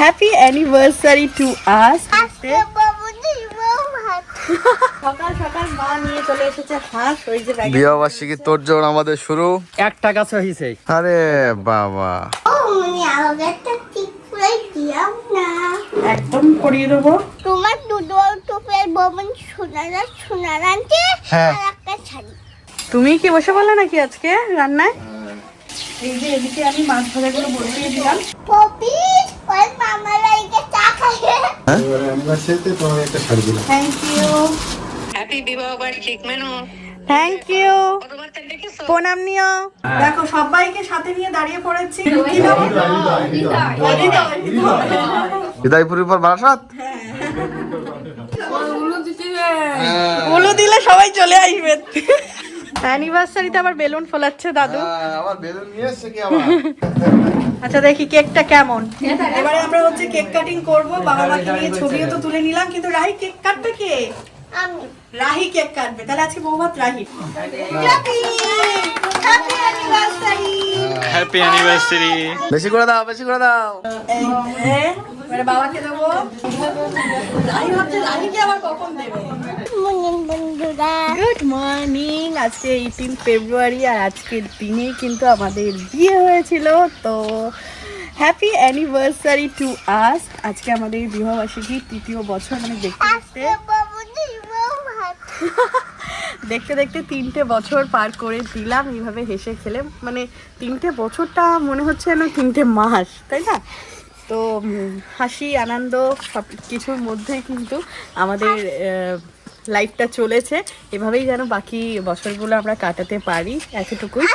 Happy anniversary to us আজকে বাবু দিব ভাত। সকাল সকাল মা নিয়ে চলে এসেছে হাঁস ওই যে বিবাহবার্ষিকী তোর জোর আমাদের শুরু। আরে বাবা। মনে একদম করিয়ে দেবো। তোমার দুটো টুপের ববন সোনারা সোনার আনতে হ্যাঁ। আর একটা শাড়ি। তুমি কি বসে বললে নাকি আজকে রান্নায়? এই যে এদিকে আমি মাছ ভাজাগুলো বসিয়ে দিলাম। পপি! থ্যাংক ইউ মেনু। প্রণাম নিও। দেখো সবাইকে সাথে নিয়ে দাঁড়িয়ে পড়েছি। হৃদয়পুরের পর বারাসাত? উলু দিলে সবাই চলে আসবে। অ্যানিভার্সারিতে আবার বেলুন ফোলাচ্ছে দাদু? আবার বেলুন নিয়ে এসছে কি আবার? আচ্ছা দেখি কেকটা কেমন? এবারে আমরা হচ্ছে কেক কাটিং করব বাবা মাকে নিয়ে ছবিও তো তুলে নিলাম কিন্তু রাহি কেক কাটবে কে? আমি। রাহি কেক কাটবে তাহলে আজকে বৌভাত Rahi. Happy happy anniversary happy anniversary বেশি করে দাও বেশি করে দাও। এবারে বাবাকে দেবো। রাহি ভাবছে রাহিকে আবার কখন দেবে? মর্নিং বন্ধুরা গুড মর্নিং আজকে এইটিন ফেব্রুয়ারি আর আজকের দিনে কিন্তু আমাদের বিয়ে হয়েছিল, তো হ্যাপি অ্যানিভার্সারি টু আস আজকে আমাদের বিবাহবার্ষিকী তৃতীয় বছর মানে দেখতে দেখতে দেখতে দেখতে তিনটে বছর পার করে দিলাম, এইভাবে হেসে খেলে। মানে তিনটে বছরটা মনে হচ্ছে যেন তিনটে মাস, তাই না? তো হাসি, আনন্দ সব কিছুর মধ্যে কিন্তু আমাদের লাইফটা চলেছে। এভাবেই যেন বাকি বছরগুলো আমরা কাটাতে পারি, এতটুকুই।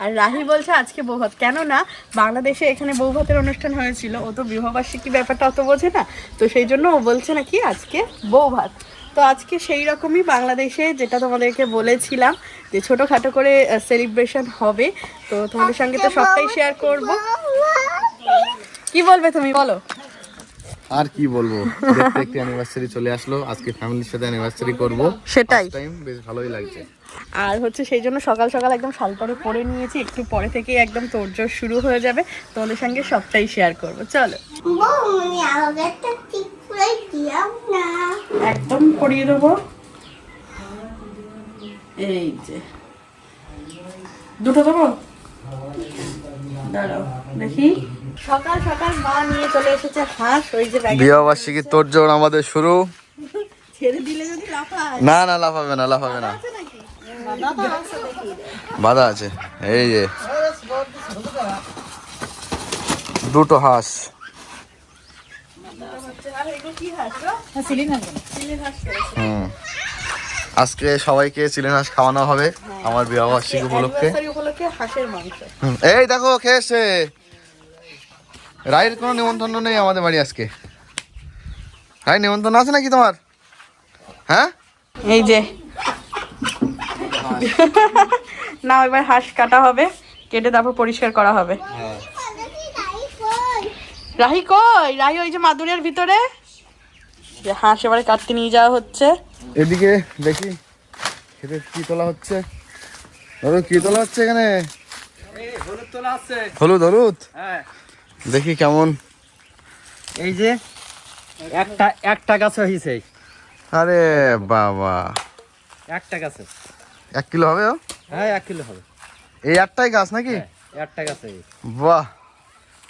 আর রাহি বলছে, আজকে বৌভাত। কেন না বাংলাদেশে এখানে বৌভাতের অনুষ্ঠান হয়েছিল। ও তো বিবাহবার্ষিকী ব্যাপারটা অত বোঝে না। তো সেই জন্য ও বলছে নাকি, আজকে বৌভাত। তো আজকে সেই রকমই বাংলাদেশে যেটা তোমাদেরকে বলেছিলাম, যে ছোটোখাটো করে সেলিব্রেশন হবে। তো তোমাদের সঙ্গে তো সবটাই শেয়ার করব। কি বলবে তুমি? বলো। আর কি বলব? দেখতে একটি অ্যানিভার্সারি চলে আসলো। আজকে ফ্যামিলির সাথে অ্যানিভার্সারি করব। সেটাই। টাইম বেশ ভালোই লাগছে। আর হচ্ছে সেই জন্য সকাল সকাল একদম শালপরে পরে নিয়েছি। একটু পরে থেকে একদম তোড়জোড় শুরু হয়ে যাবে। তোমাদের সঙ্গে সবটাই শেয়ার করব। চলো। মনে একদম করিয়ে দেবো। এই যে। দুটো দেবো? দাঁড়াও দেখি। সকাল সকাল মা নিয়ে চলে এসেছে হাঁস ওই যে বিবাহবার্ষিকী আমাদের শুরু। ছেড়ে দিলে যদি লাফায় না না লাফাবে না লাফাবে না। বাধা আছে এই যে। দুটো হাঁস। হুম। আজকে সবাইকে চিলেন হাঁস খাওয়ানো হবে আমার বিবাহবার্ষিকী উপলক্ষে। এই দেখো খেয়েছে রায়ের কোনো নিমন্ত্রণ নেই আমাদের বাড়ি আজকে। রায় নিমন্ত্রণ আছে নাকি তোমার? হ্যাঁ? এই যে। না এবার হাঁস কাটা হবে কেটে তারপর পরিষ্কার করা হবে। রাহি কই? রাহি ওই যে মাদুরের ভিতরে? যে হাঁস এবারে কাটতে নিয়ে যাওয়া হচ্ছে। এদিকে দেখি খেতে কি তোলা হচ্ছে? ধরো কি তোলা হচ্ছে এখানে? হলুদ তোলা আছে হলুদ হলুদ? হ্যাঁ। দেখি কেমন। এই যে একটা একটা গাছ হয়েছে আরে বাবা। একটা গাছে। এক কিলো হবে? হ্যাঁ এক কিলো হবে। এই একটাই গাছ নাকি? হ্যাঁ, একটা গাছে। বাহ।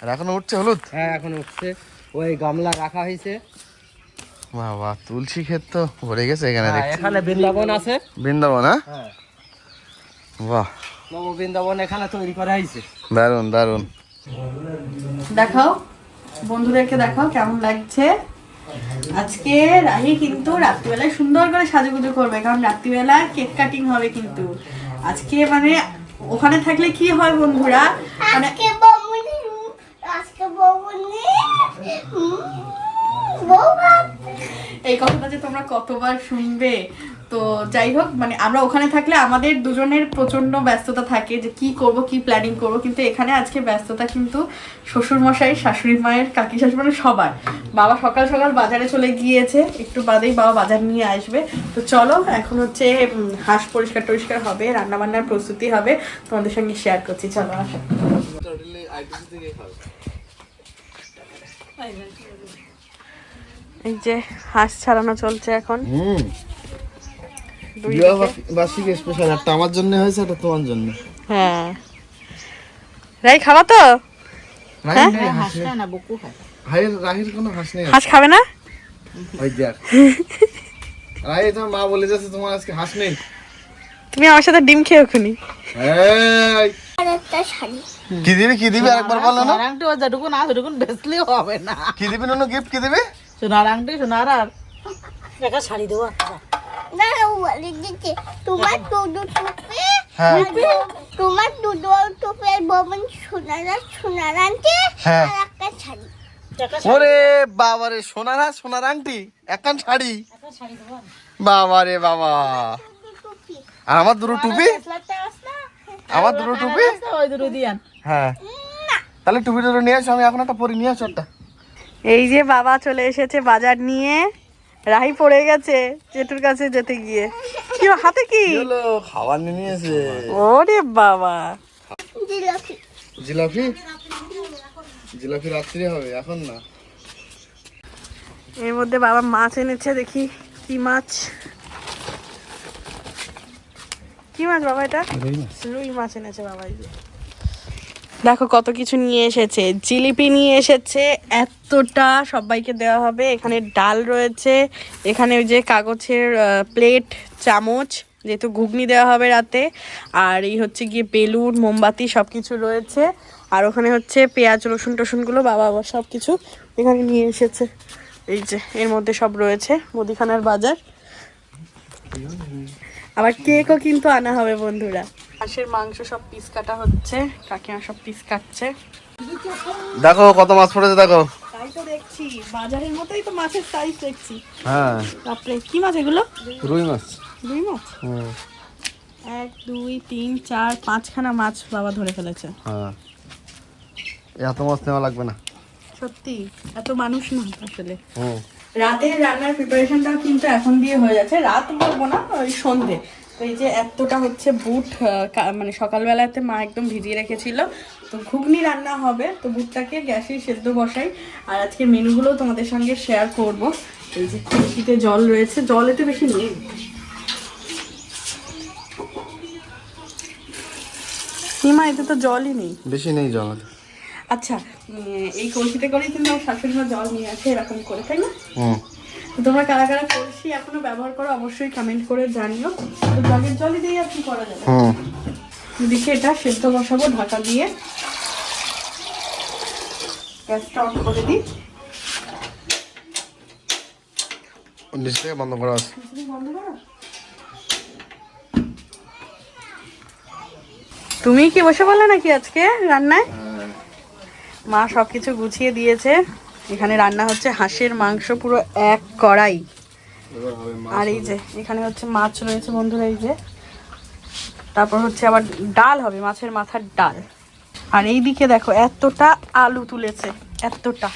আর এখনও উঠছে হলুদ? হ্যাঁ এখন উঠছে। ওই গামলা রাখা হয়েছে বাবা তুলসী ক্ষেত তো ভরে গেছে এখানে হ্যাঁ, এখানে বৃন্দাবন আছে। বৃন্দাবন হ্যাঁ? হ্যাঁ। বাহ। বৃন্দাবন এখানে তৈরি করা হয়েছে দারুণ দারুণ। দেখাও, বন্ধুদেরকে দেখাও কেমন লাগছে। আজকে রাহি কিন্তু রাত্রিবেলায় সুন্দর করে সাজুগুজু করবে, কারণ রাত্রিবেলা কেক কাটিং হবে কিন্তু। আজকে মানে ওখানে থাকলে কি হয় বন্ধুরা? মানে আজকে এই কথাটা যে তোমরা কতবার শুনবে তো যাই হোক মানে আমরা ওখানে থাকলে আমাদের দুজনের প্রচণ্ড ব্যস্ততা থাকে যে কি করব কি প্ল্যানিং করব কিন্তু এখানে আজকে ব্যস্ততা কিন্তু শ্বশুর মশাই শাশুড়ি মায়ের কাকি শাশুড়ি মানে সবার। বাবা সকাল সকাল বাজারে চলে গিয়েছে একটু বাদেই বাবা বাজার নিয়ে আসবে। তো চলো এখন হচ্ছে হাঁস পরিষ্কার টরিষ্কার হবে রান্না বান্নার প্রস্তুতি হবে তোমাদের সঙ্গে শেয়ার করছি চলো আসো। এই যে হাঁস ছাড়ানো চলছে এখন। হুম। দুই বিবাহ দিকে। বার্ষিকী স্পেশাল একটা আমার জন্য হয়েছে একটা তোমার জন্য। হ্যাঁ। রাই খাবা তো? রাহির নেই, হাঁস নেই। রাহির রাহির কোনো হাঁস নেই হাঁস খাবে না? ওই দেখ। রাহি তোমার মা বলে যাচ্ছে তোমার আজকে হাঁস নেই। তুমি আমার সাথে ডিম খেয়ে খুনি। কি দিবি কি দিবি? আরেকবার বলো না। আংটি যেটুকু না সেটুকু বেচলেও হবে না। কি দিবি ননু গিফট কি দিবি? সোনার আংটি সোনার আর একটা শাড়ি। দেবো না বলে দিচ্ছে তোমার দুধু টুপি হ্যাঁ। তোমার দুধু সোনার আর সোনার হ্যাঁ। আর একটা শাড়ি। ওরে বাবারে সোনার সোনার আংটি শাড়ি। বাবারে বাবা আর আমার দুটো টুপি? আমার দুটো টুপি? ওই দুটো দিয়ান হ্যাঁ। তাহলে টুপি দুটো নিয়ে আসো আমি এখন একটা পরি নিয়ে আসো একটা। এই যে বাবা চলে এসেছে বাজার নিয়ে। রাহি পড়ে গেছে জেঠুর কাছে যেতে গিয়ে। কি হাতে কি? খাবার নিয়ে নিয়েছে। ওরে বাবা। জিলাপি। জিলাপি? জিলাপি রাত্রি হবে এখন না। এর মধ্যে বাবা মাছ এনেছে দেখি কি মাছ। কি মাছ বাবা এটা? রুই মাছ এনেছে বাবা এই যে। দেখো কত কিছু নিয়ে এসেছে। জিলিপি নিয়ে এসেছে, এতটা সবাইকে দেওয়া হবে। এখানে ডাল রয়েছে, এখানে ওই যে কাগজের প্লেট চামচ, যেহেতু ঘুগনি দেওয়া হবে রাতে। আর এই হচ্ছে গিয়ে বেলুন মোমবাতি সব কিছু রয়েছে। আর ওখানে হচ্ছে পেঁয়াজ, রসুন টসুনগুলো, বাবা আবার সব কিছু এখানে নিয়ে এসেছে। এই যে, এর মধ্যে সব রয়েছে, মুদিখানার বাজার। আবার কেকও কিন্তু আনা হবে বন্ধুরা। হাঁসের মাংস সব পিস কাটা হচ্ছে কাকিমা সব পিস কাটছে। দেখো কত মাছ পড়েছে দেখো। তাই তো দেখছি বাজারের মতোই তো মাছের সাইজ দেখছি। হ্যাঁ। বাপরে কি মাছ এগুলো? রুই মাছ। দুই মাছ? হুম। এক দুই তিন চার পাঁচখানা মাছ বাবা ধরে ফেলেছে। হ্যাঁ। এত মাছ নেওয়া লাগবে না। সত্যি এত মানুষ না আসলে। হুম। রাতের রান্নার প্রিপারেশনটাও কিন্তু এখন দিয়ে হয়ে যাচ্ছে। রাত বলব না ওই সন্ধে। তো এই যে এতটা হচ্ছে বুট মানে সকালবেলাতে মা একদম ভিজিয়ে রেখেছিল। তো ঘুগনি রান্না হবে তো বুটটাকে গ্যাসে সেদ্ধ বসাই। আর আজকে মেনুগুলো তোমাদের সঙ্গে শেয়ার করব। এই যে খুশিতে জল রয়েছে জল এতে বেশি নেই। সীমা এতে তো জলই নেই। বেশি নেই জল। আচ্ছা এই কলসিতে করেই কিন্তু আমার শাশুড়ি মা জল নিয়ে আসে এরকম করে তাই না? তোমরা কারা কারা কলসি এখনও ব্যবহার করো অবশ্যই কমেন্ট করে জানিও। তো জগের জলই দিয়ে আর কি করা যাবে? এটা সেদ্ধ বসাবো ঢাকা দিয়ে। গ্যাসটা অন করে দিই। নিচ থেকে বন্ধ করা আছে। বন্ধ করো? তুমি কি বসে বললে নাকি আজকে রান্নায়? মা সবকিছু গুছিয়ে দিয়েছে। এখানে রান্না হচ্ছে হাঁসের মাংস পুরো এক কড়াই। আর এই যে এখানে হচ্ছে মাছ রয়েছে বন্ধুরা এই যে। তারপর হচ্ছে আবার ডাল হবে মাছের মাথার ডাল। আর এই দিকে দেখো এতটা আলু তুলেছে এতটা।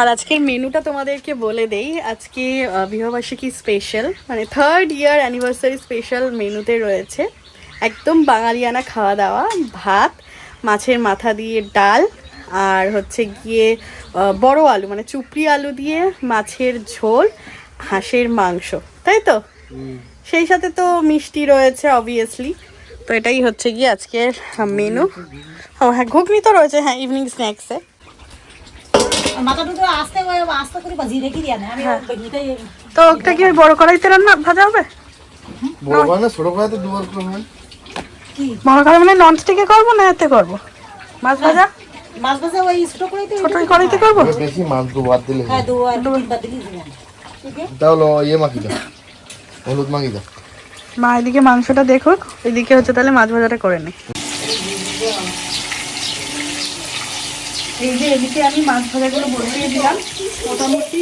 আর আজকের মেনুটা তোমাদেরকে বলে দেই আজকে বিবাহবার্ষিকী স্পেশাল মানে থার্ড ইয়ার অ্যানিভার্সারি স্পেশাল মেনুতে রয়েছে। একদম বাঙালিয়ানা খাওয়া দাওয়া ভাত মাছের মাথা দিয়ে ডাল আর হচ্ছে গিয়ে বড় আলু মানে চুপড়ি আলু দিয়ে মাছের ঝোল হাঁসের মাংস তাই তো? সেই সাথে তো মিষ্টি রয়েছে অবভিয়াসলি তো এটাই হচ্ছে গিয়ে আজকের মেনু ও হ্যাঁ ঘুগনি তো রয়েছে হ্যাঁ ইভিনিং স্ন্যাক্সে তো ওটা কি ওই বড় কড়াইতে রান্না ভাজা হবে? বড় হয় ছোট কড়াইতে দুবার করে বড় কড়াই মানে নন স্টিকে করব না এতে করব? মাছ ভাজা? মাছ ভাজা ওই ছোট করে ছোট কড়াইতে করব। বেশি মাছ দুবার দিলে হ্যাঁ তাহলে ইয়ে মাখি দাও হলুদ মাখি দাও। মা এদিকে মাংসটা দেখুক এদিকে হচ্ছে তাহলে মাছ ভাজাটা করে নে। এই যে এদিকে আমি মাছ ভাজাগুলো বসিয়ে দিলাম মোটামুটি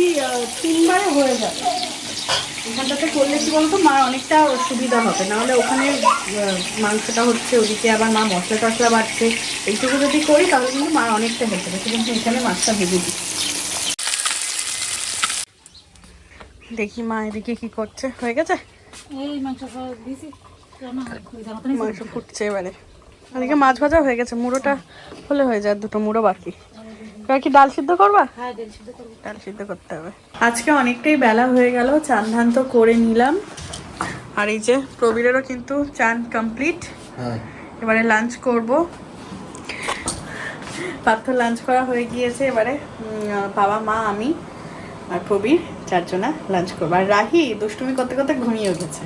তিনবারে হয়ে যাবে। এখানটাতে করলে কি বলতো? মার অনেকটা সুবিধা হবে। নাহলে ওখানে মাংসটা হচ্ছে ওদিকে আবার মা মশলা টশলা বাড়ছে। এইটুকু যদি করি তাহলে কিন্তু মার অনেকটা হেল্প হবে কিন্তু এখানে মাছটা ভেজে দিই। দেখি মা এদিকে কি করছে। হয়ে গেছে? এই মাংস ফুটছে এবারে। এদিকে মাছ ভাজা হয়ে গেছে। মুড়োটা হলে হয়ে যায়। দুটো মুড়ো বাকি। এবার কি ডাল সিদ্ধ করবা? হ্যাঁ ডাল সিদ্ধ করব। ডাল সিদ্ধ করতে হবে। আজকে অনেকটাই বেলা হয়ে গেল চান ধান তো করে নিলাম। আর এই যে প্রবীরেরও কিন্তু চান কমপ্লিট হ্যাঁ। এবারে লাঞ্চ করব। পার্থ লাঞ্চ করা হয়ে গিয়েছে এবারে বাবা মা আমি আর প্রবীর চারজনা লাঞ্চ করব। আর রাহি দুষ্টুমি করতে করতে ঘুমিয়ে উঠেছে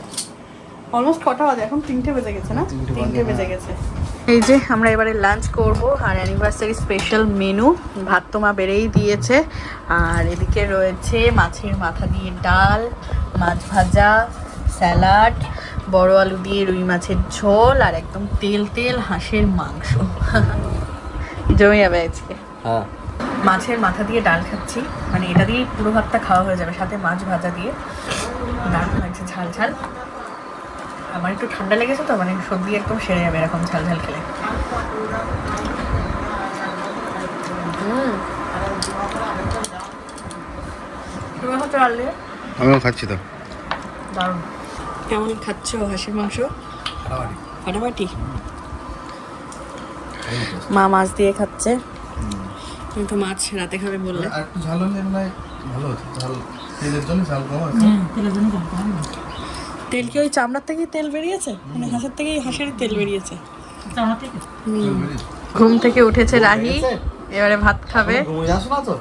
অলমোস্ট কটা বাজে? এখন তিনটে বেজে গেছে না? তিনটে বেজে গেছে। এই যে আমরা এবারে লাঞ্চ করব আর অ্যানিভার্সারি স্পেশাল মেনু ভাত তো মা বেড়েই দিয়েছে। আর এদিকে রয়েছে মাছের মাথা দিয়ে ডাল মাছ ভাজা স্যালাড বড় আলু দিয়ে রুই মাছের ঝোল আর একদম তেল তেল হাঁসের মাংস। জমে যাবে আজকে। হ্যাঁ। মাছের মাথা দিয়ে ডাল খাচ্ছি। মানে এটা দিয়েই পুরো ভাতটা খাওয়া হয়ে যাবে সাথে মাছ ভাজা দিয়ে। ডাল লাগছে ঝাল ঝাল। আমার একটু ঠান্ডা লেগেছে তো মানে সর্দি একদম সেরে যাবে এরকম ঝাল ঝাল খেলে। আমিও খাচ্ছি তো। দারুণ। কেমন খাচ্ছ হাঁসের মাংস? ফাটাফাটি। মা মাছ দিয়ে খাচ্ছে। তুমি তো মাছ রাতে খাবে বললে। আর একটু ঝাল হলে মনে ভালো হতো। ঝাল তেলের জন্য ঝাল কম আছে তেলের জন্য কম তেল কি ওই চামড়ার থেকেই তেল বেরিয়েছে? মানে হাঁসের থেকেই হাঁসের তেল বেরিয়েছে? ঘুম থেকে উঠেছে রাহি। এবারে ভাত খাবে। ঘুমিয়ে আসো না তো?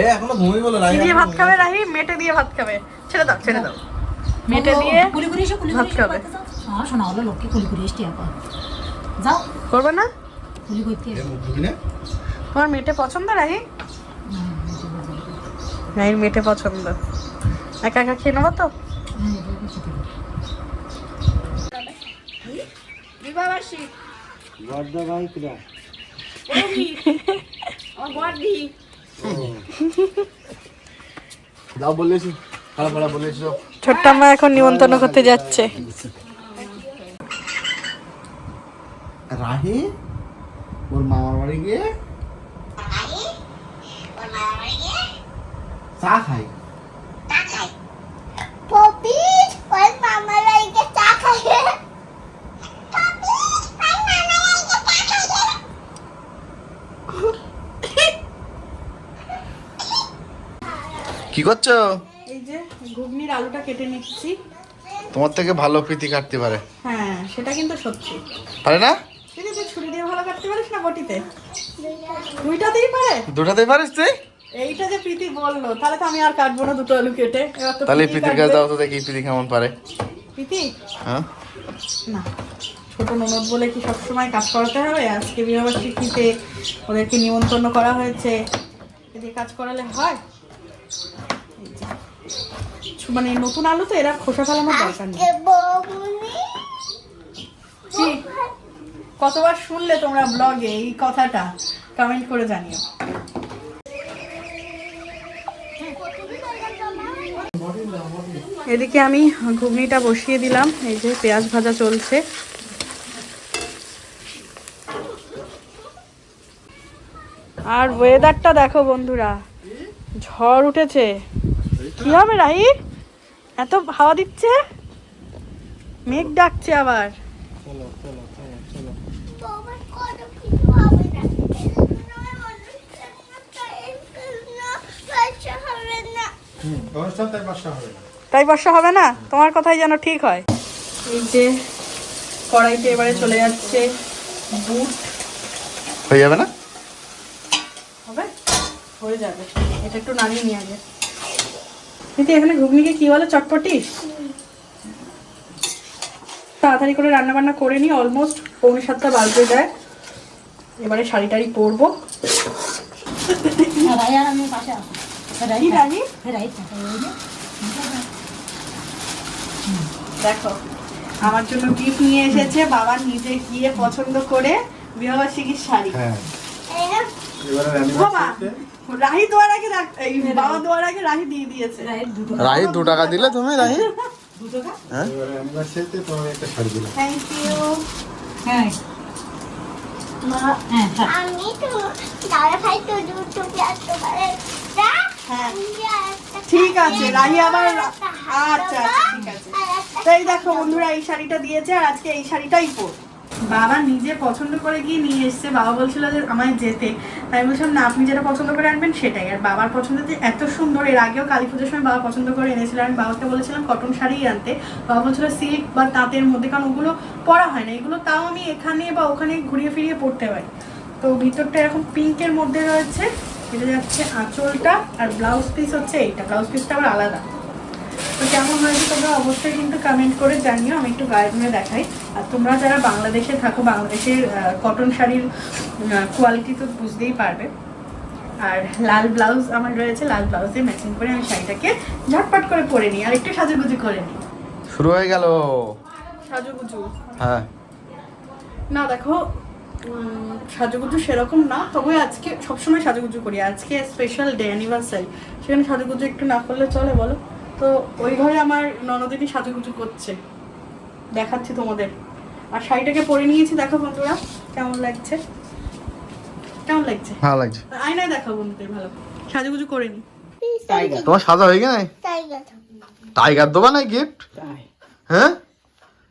এ এখনও ঘুমিয়ে বলো কি দিয়ে ভাত খাবে রাহি? মেটে দিয়ে ভাত খাবে। ছেড়ে দাও ছেড়ে দাও। মেটে দিয়ে ভাত খাবে। হ্যাঁ করবে না? কুলি না? তোমার মেটে পছন্দ রাহি? রাহির মেটে পছন্দ। একা একা খেয়ে নেব তো? বর্দা ভাই কিরা যাও বলেছি খারাপ খারাপ বলেছি ছোট্ট মা এখন নিমন্ত্রণ করতে যাচ্ছে। রাহি ওর মামার বাড়ি গিয়ে চা খাই পপি ওই মামা লাইকে চা খাইয়ে পপি ওই মামা লাইকে চা খাইয়ে কি করছ? এই যে ঘুগনির আলুটা কেটে নিচ্ছি। তোমার থেকে ভালো প্রীতি কাটতে পারে। হ্যাঁ সেটা কিন্তু সত্যি। পারে না? ছুরি দিয়ে ভালো কাটতে পারিস না বটিতে? দুইটাতেই পারে। দুটাতেই পারিস তুই? এইটা যে প্রীতি বলল তাহলে তো আমি আর কাটবো না দুটো আলু কেটে। তাহলে প্রীতির কাছে তো দেখি প্রীতি কেমন পারে। প্রীতি? হ্যাঁ? না। ছোট ননদ বলে কি সবসময় কাজ করাতে হবে? আজকে বিবাহবার্ষিকীতে ওদেরকে নিমন্ত্রণ করা হয়েছে। এদের কাজ করালে হয়? মানে নতুন আলু তো এরা খোসা ফেলানোর দরকার নেই। কতবার শুনলে তোমরা ব্লগে এই কথাটা? কমেন্ট করে জানিও। এদিকে আমি ঘুগনিটা বসিয়ে দিলাম এই যে পেঁয়াজ ভাজা চলছে। আর ওয়েদারটা দেখো বন্ধুরা ঝড় উঠেছে। কি হবে রাহি এত হাওয়া দিচ্ছে? মেঘ ডাকছে আবার। তাই বর্ষা হবে না। তোমার কথাই যেন ঠিক হয়। এই যে কড়াইতে এবারে চলে যাচ্ছে বুট। হয়ে যাবে না? হবে? হয়ে যাবে। এটা একটু নাড়িয়ে নিয়ে আগে। কিন্তু এখানে ঘুগনিকে কি বলে? চটপটি? তাড়াতাড়ি করে রান্না বান্না করে নিই অলমোস্ট পৌনে সাতটা বাজতে যায়। এবারে শাড়ি টাড়ি পরবো। রাই আর আমি পাশে আসো রাই কি রানি? রাই থাকে ওই যে। দেখো আমার জন্য গিফট নিয়ে এসেছে বাবা নিজে গিয়ে পছন্দ করে বিবাহবার্ষিকীর শাড়ি। হ্যাঁ। রাহি দোয়ার আগে বাবা দোয়ার আগে রাহি দিয়ে দিয়েছে। রাহি দু টাকা দিলে তুমি রাহি? হ্যাঁ? থ্যাংক ইউ হ্যাঁ। আমি তো দাদা ভাই তো দুটো ঠিক আছে রাহি আবার আচ্ছা আচ্ছা ঠিক আছে। তাই দেখো বন্ধুরা এই শাড়িটা দিয়েছে আর আজকে এই শাড়িটাই পর বাবা নিজে পছন্দ করে গিয়ে নিয়ে এসছে। বাবা বলছিল যে আমায় যেতে। তাই আমি বলছিলাম, না, আপনি যেটা পছন্দ করে আনবেন সেটাই। আর বাবার পছন্দ যে এত সুন্দর, এর আগেও কালী পুজোর সময় বাবা পছন্দ করে এনেছিল। আমি বাবাকে বলেছিলাম, কটন শাড়িই আনতে। বাবা বলছিল, সিল্ক বা তাঁতের মধ্যে, কারণ ওগুলো পরা হয় না। এগুলো তাও আমি এখানে বা ওখানে ঘুরিয়ে ফিরিয়ে পড়তে পারি। তো ভিতরটা এরকম পিঙ্কের মধ্যে রয়েছে। এটা যাচ্ছে আঁচলটা, আর ব্লাউজ পিস হচ্ছে এইটা। ব্লাউজ পিসটা আবার আলাদা। তো কেমন হয়েছে তোমরা অবশ্যই কিন্তু কমেন্ট করে জানিও আমি একটু গায়ে ধরে দেখাই। আর তোমরা যারা বাংলাদেশে থাকো বাংলাদেশের কটন শাড়ির কোয়ালিটি তো বুঝতেই পারবে। আর লাল ব্লাউজ আমার রয়েছে লাল ব্লাউজ ম্যাচিং করে আমি শাড়িটাকে ঝটপট করে পরে নিই আর একটু সাজুগুজু করে নিই। শুরু হয়ে গেল। সাজুগুজু? হ্যাঁ। না দেখো সাজুগুজু সেরকম না তবে আজকে সবসময় সাজুগুজু করি। আজকে স্পেশাল ডে অ্যানিভার্সারি সেখানে সাজুগুজু একটু না করলে চলে বলো। তো ওই ঘরে আমার ননদিনী সাজুগুজু করছে। দেখাচ্ছি তোমাদের। আর শাড়িটাকে পরে নিয়েছি দেখো বন্ধুরা কেমন লাগছে? কেমন লাগছে? ভালো লাগছে। আয়নায় দেখো বন্ধুদের ভালো। সাজুগুজু করে নি। তোমার সাজা হয়ে গেছে? টাইগার। দেবা না গিফট হ্যাঁ?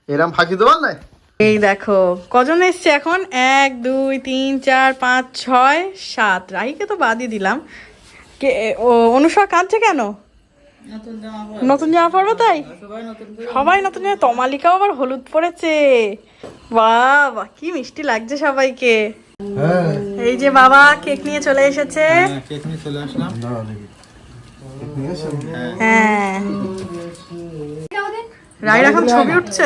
এরম ফাঁকি দেবা না এই দেখো কজন এসছে এখন? এক দুই তিন চার পাঁচ ছয় সাত। রাহিকে তো বাদই দিলাম। কে ও অনুষা কাঁদছে কেন? নতুন জামা পরবে তাই? সবাই নতুন জামা তমালিকাও আবার হলুদ পরেছে। বাবা কি মিষ্টি লাগছে সবাইকে। এই যে বাবা কেক নিয়ে চলে এসেছে। কেক নিয়ে চলে আসলাম। হ্যাঁ। রায়ের এখন ছবি উঠছে?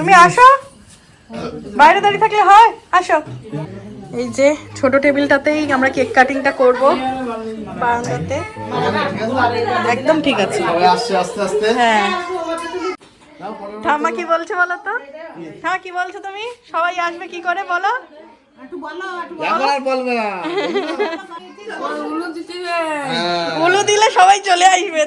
তুমি আসো। বাইরে দাঁড়িয়ে থাকলে হয়। আসো। এই যে ছোট টেবিলটাতেই আমরা কেক কাটিংটা করব। বারান্দাতে। একদম ঠিক আছে। আসছে আস্তে আস্তে। হ্যাঁ। ঠাম্মা কি বলছে বলো তো? হ্যাঁ কি বলছো তুমি? সবাই আসবে কি করে বলো? আর বলবে না। উলু দিলে সবাই চলে আসবে।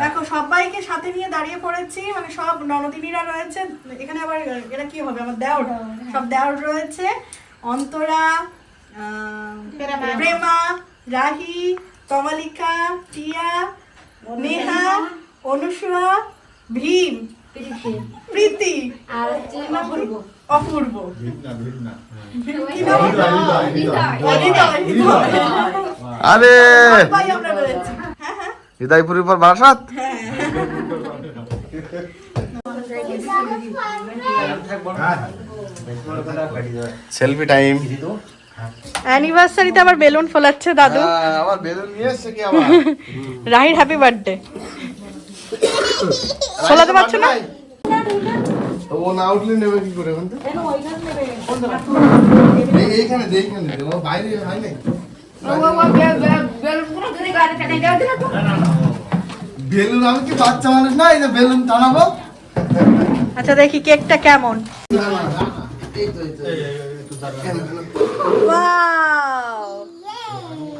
দেখো সবাইকে সাথে নিয়ে দাঁড়িয়ে পড়েছি। মানে সব ননদিনীরা রয়েছে। এখানে আবার এটা কি হবে? আমার দেওর। সব দেওর রয়েছে। অন্তরা প্রেমা রাহি কমালিকা টিয়া নেহা অনুসুয়া ভীম প্রীতি অপূর্ব। আরে! রয়েছি হ্যাঁ হ্যাঁ। হৃদয়পুরের পর বারাসাত সেলফি টাইম। অ্যানিভার্সারিতে আবার বেলুন ফোলাচ্ছে দাদু আবার বেলুন নিয়ে এসছে কি আবার রাহির হ্যাপি বার্থডে ফোলাতে পারছ না তো ও না উঠলে নেবে কি করে এখন তো? এই- এইখানে দে, এইখানে দে, ও বাইরে হয় নাই বেলুন আমি কি বাচ্চা মানুষ না এই যে বেলুন টানাবো আচ্ছা দেখি কেকটা কেমন Wow!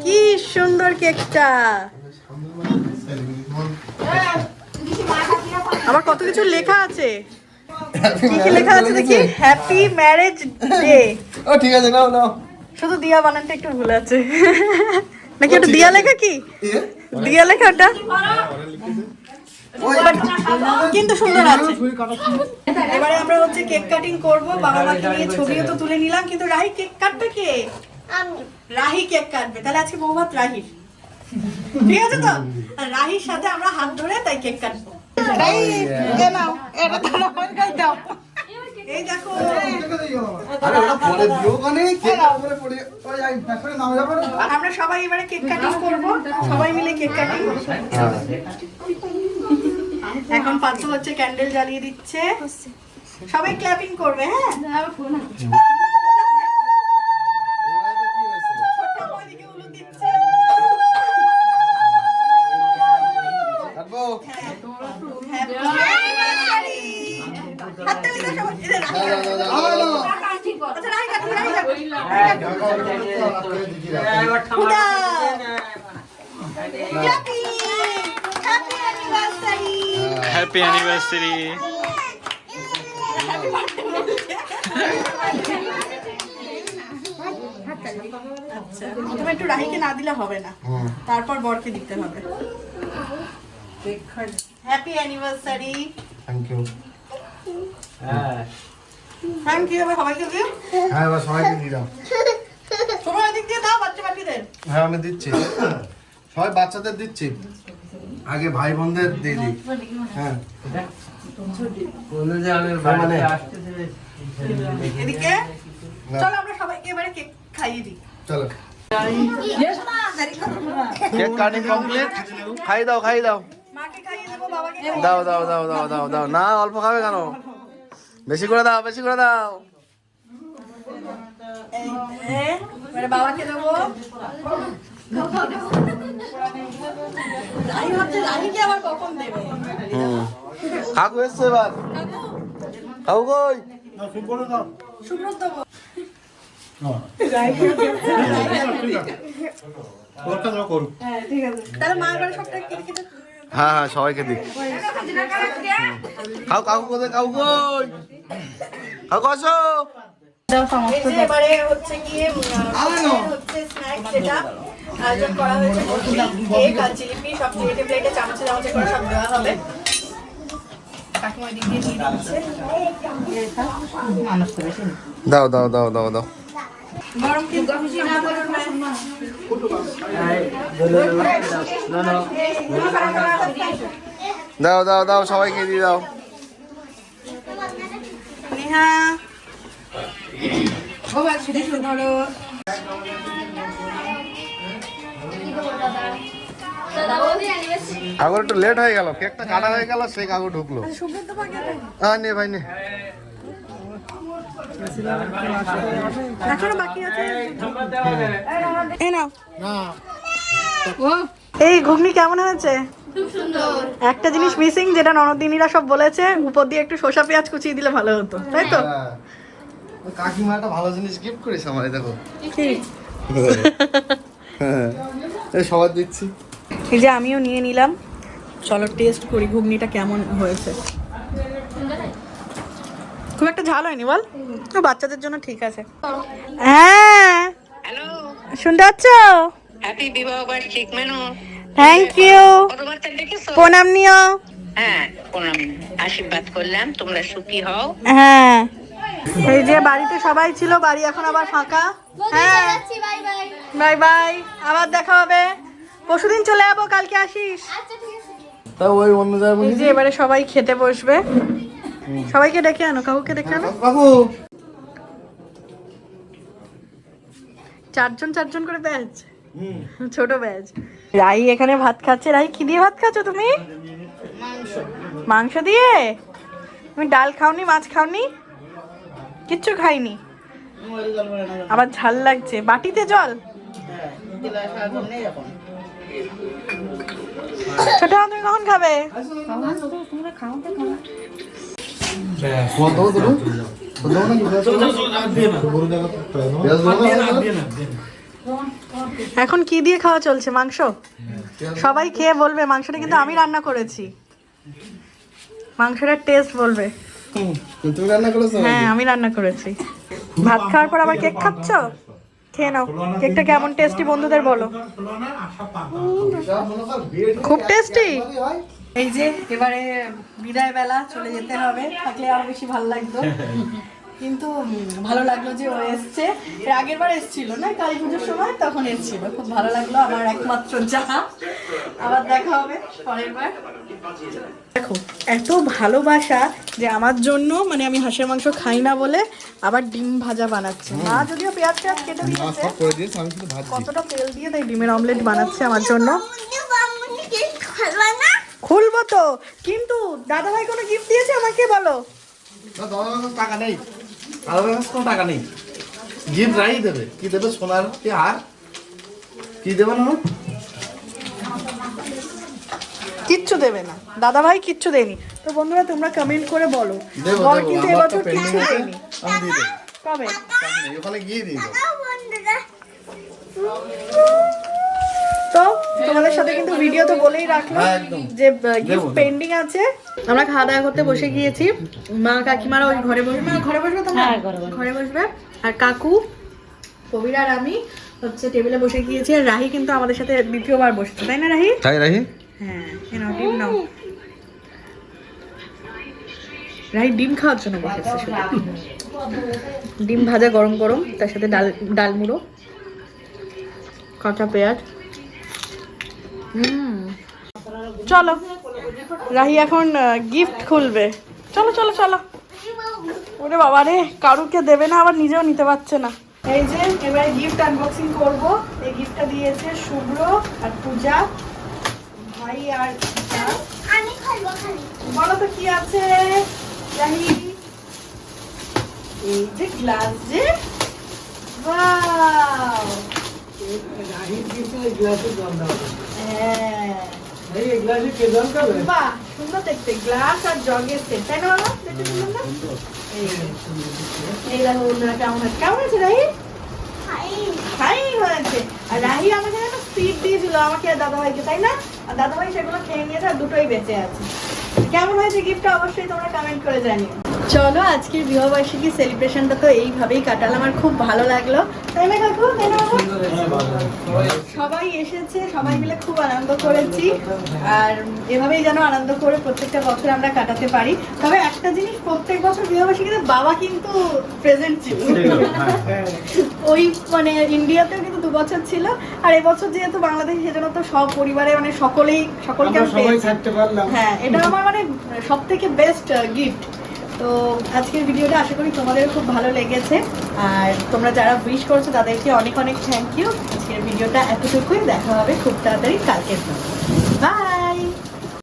কি সুন্দর কেকটা। আবার কত কিছু লেখা আছে। কি কি লেখা আছে দেখি? হ্যাপি ম্যারেজ ডে ও ঠিক আছে নাও নাও। শুধু দিয়া বানানটা একটু ভুল আছে। নাকি ওটা দিয়া লেখা কি? দিয়া লেখা ওটা? কিন্তু সুন্দর আছে। এবারে আমরা হচ্ছে কেক কাটিং করব বাবা মাকে নিয়ে ছবিও তো তুলে নিলাম কিন্তু রাহি কেক কাটবে কে? আমি। রাহি কেক কাটবে তাহলে আজকে বৌভাত রাহির। ঠিক আছে তো? রাহির সাথে আমরা হাত ধরে তাই কেক কাটবো। এই দেখো। আমরা সবাই এবারে কেক কাটিং করব সবাই মিলে কেক কাটিং। এখন পাত্র হচ্ছে ক্যান্ডেল জ্বালিয়ে দিচ্ছে। সবাই ক্ল্যাপিং করবে হ্যাঁ? অ্যানিভার্সারি আচ্ছা, প্রথমে একটু রাহিকে না দিলে হবে না। তারপর বরকে দিতে হবে। Happy anniversary thank you thank you এবার সবাইকে দিও। হ্যাঁ এবার সবাইকে দিয়ে দাও। সবাই দিক দিয়ে দাও বাচ্চা বাচ্চাদের হ্যাঁ আমি দিচ্ছি। সবাই বাচ্চাদের দিচ্ছি। আগে ভাই বোনদের দিয়ে দিই। হ্যাঁ। মানে এদিকে? চলো আমরা সবাইকে এবারে কেক খাইয়ে দিই। চলো। Cake cutting complete. খাই দাও খাই দাও। দাও দাও দাও দাও দাও দাও। না অল্প খাবে কেন? বেশি করে দাও বেশি করে দাও। বাবাকে দেবো। কাকু এসছে এবার কাকু কই হ্যাঁ হ্যাঁ হ্যাঁ সবাইকে দিই কাকু কাকু কোথায় কাকু কই আসো এবারে হচ্ছে গিয়ে হচ্ছে স্ন্যাক্স আয়োজন করা হয়েছে কেক আর জিলিপি সব প্লেটে প্লেটে চামচে চামচে করে সব দেওয়া হবে। দাও দাও দাও দাও দাও। দাও দাও দাও সবাইকে দিয়ে দাও। নেহা। ধরো। কাকুর একটু লেট হয়ে গেল কেকটা কাটা হয়ে গেল সেই কাকু ঢুকলো। হ্যাঁ নে ভাই নে। এই ঘুগনি কেমন হয়েছে? একটা জিনিস মিসিং যেটা ননদিনীরা সব বলেছে উপর দিয়ে একটু শসা পেঁয়াজ কুচিয়ে দিলে ভালো হতো তাই তো? হ্যাঁ। কাকিমা একটা ভালো জিনিস গিফট করেছে আমার দেখো। সবার দিচ্ছি। এই যে আমিও নিয়ে নিলাম। চলো টেস্ট করি ঘুগনিটা কেমন হয়েছে। খুব একটা ঝাল হয়নি বল? বাচ্চাদের জন্য ঠিক আছে। হ্যাঁ। হ্যালো। শুনতে পাচ্ছ? হ্যাপি বিবাহ বার্ষিক মেনু। থ্যাংক ইউ প্রণাম নিও। হ্যাঁ প্রণাম। আশীর্বাদ করলাম তোমরা সুখী হও। হ্যাঁ। এই যে বাড়িতে সবাই ছিল বাড়ি এখন আবার ফাঁকা। হ্যাঁ। Bye bye. বাই বাই আবার দেখা হবে। পরশুদিন চলে যাব কালকে আসিস। আচ্ছা তা ওই অন্য জায়গায় এই যে এবারে সবাই খেতে বসবে। সবাইকে ডেকে আনো কাকুকে ডেকে আনো। কাকু। চারজন চারজন করে ব্যাচ। ছোট ব্যাচ। রাই এখানে ভাত খাচ্ছে। রাই কি দিয়ে ভাত খাচ্ছ তুমি? মাংস দিয়ে? তুমি ডাল খাওনি মাছ খাওনি? কিচ্ছু খাইনি। আবার ঝাল লাগছে। বাটিতে জল? ছোট তুমি কখন খাবে? এখন কি দিয়ে খাওয়া চলছে? মাংস? সবাই খেয়ে বলবে, মাংসটা কিন্তু আমি রান্না করেছি। মাংসটার টেস্ট বলবে। তুমি রান্না করেছ হ্যাঁ আমি রান্না করেছি। ভাত খাওয়ার পর আবার কেক খাচ্ছ? খেয়ে নাও। কেকটা কেমন টেস্টি বন্ধুদের বলো। খুব টেস্টি। এই যে এবারে বিদায় বেলা চলে যেতে হবে। থাকলে আরও বেশি ভালো লাগতো। কিন্তু ভালো লাগল যে ও এসছে। এর আগের বার এসছিল না? কালী পুজোর সময় তখন এসছিল। খুব ভালো লাগল আমার একমাত্র যা। আবার দেখা হবে পরের বার। দেখো এত ভালোবাসা যে আমার জন্য মানে আমি হাঁসের মাংস খাই না বলে আবার ডিম ভাজা বানাচ্ছে। মা যদিও পেঁয়াজ পেঁয়াজ কেটে দিয়েছে কতটা তেল দিয়ে তাই ডিমের অমলেট বানাচ্ছে আমার জন্য। খুলবো তো। কিন্তু দাদা ভাই কোনো গিফট দিয়েছে আমাকে বলো? টাকা নেই। দাদার কাছে কোনো টাকা নেই। গিফট রাই দেবে। কি দেবে সোনার কি হার? কি দেবে না কিচ্ছু দেবে না। দাদা ভাই কিচ্ছু দেয়নি। তো বন্ধুরা তোমরা কমেন্ট করে বলো। দেবো কিন্তু এবছর কিচ্ছু দেয়নি। কবে? ওখানে গিয়ে দিয়ে দেবো। দাও বন্ধুরা। তো তোমাদের সাথে কিন্তু ভিডিও তো বলেই রাখলাম হ্যাঁ, যে গিফট পেন্ডিং আছে। আমরা খাওয়া দাওয়া করতে বসে গিয়েছি। মা কাকিমারা ওই ঘরে বসবে। মা ঘরে বসবে তো ঘরে বসবে। আর কাকু কবির আর আমি হচ্ছে টেবিলে বসে গিয়েছি। আর রাহি কিন্তু আমাদের সাথে দ্বিতীয়বার বসেছে। তাই না রাহি? তাই রাহি? হ্যাঁ নাও ডিম নাও। রাই ডিম খাওয়ার জন্য বসেছে ডিম ভাজা গরম গরম তার সাথে ডাল ডাল মুড়ো কাঁচা পেঁয়াজ। চলো। রাহি এখন গিফট খুলবে। চলো চলো চলো। ওরে বাবা রে, কারুকে দেবে না, আবার নিজেও নিতে পারছে না। এই যে, এবারে গিফট আনবক্সিং করব। এই গিফটটা দিয়েছে শুভ্র আর পূজা। ভাই আর আমি খালি বলো তো কি আছে, রাহি? এই যে গ্লাস যে। বাহ তাই না আর দাদাভাই সেগুলো খেয়ে নিয়েছে আর দুটোই বেঁচে আছে কেমন হয়েছে গিফটটা অবশ্যই তোমরা কমেন্ট করে জানিও চলো আজকের বিবাহবার্ষিকী সেলিব্রেশনটা তো এইভাবেই কাটালাম আর খুব ভালো লাগল। তাই না কাকু? সবাই এসেছে সবাই মিলে খুব আনন্দ করেছি। আর এভাবেই যেন আনন্দ করে প্রত্যেকটা বছর আমরা কাটাতে পারি। তবে একটা জিনিস প্রত্যেক বছর বিবাহবার্ষিকীতে বাবা কিন্তু প্রেজেন্ট ছিল। ওই মানে ইন্ডিয়াতেও কিন্তু দু বছর ছিল। আর এবছর যেহেতু বাংলাদেশ সেজন্য তো সব পরিবারে মানে সকলেই সকলকে হ্যাঁ এটা আমার মানে সব থেকে বেস্ট গিফট তো আজকের ভিডিওটা আশা করি তোমাদের খুব ভালো লেগেছে। আর তোমরা যারা উইশ করছ, তাদেরকে অনেক অনেক থ্যাংক ইউ আজকের ভিডিওটা এতটুকুই। দেখা হবে খুব তাড়াতাড়ি কালকের বাই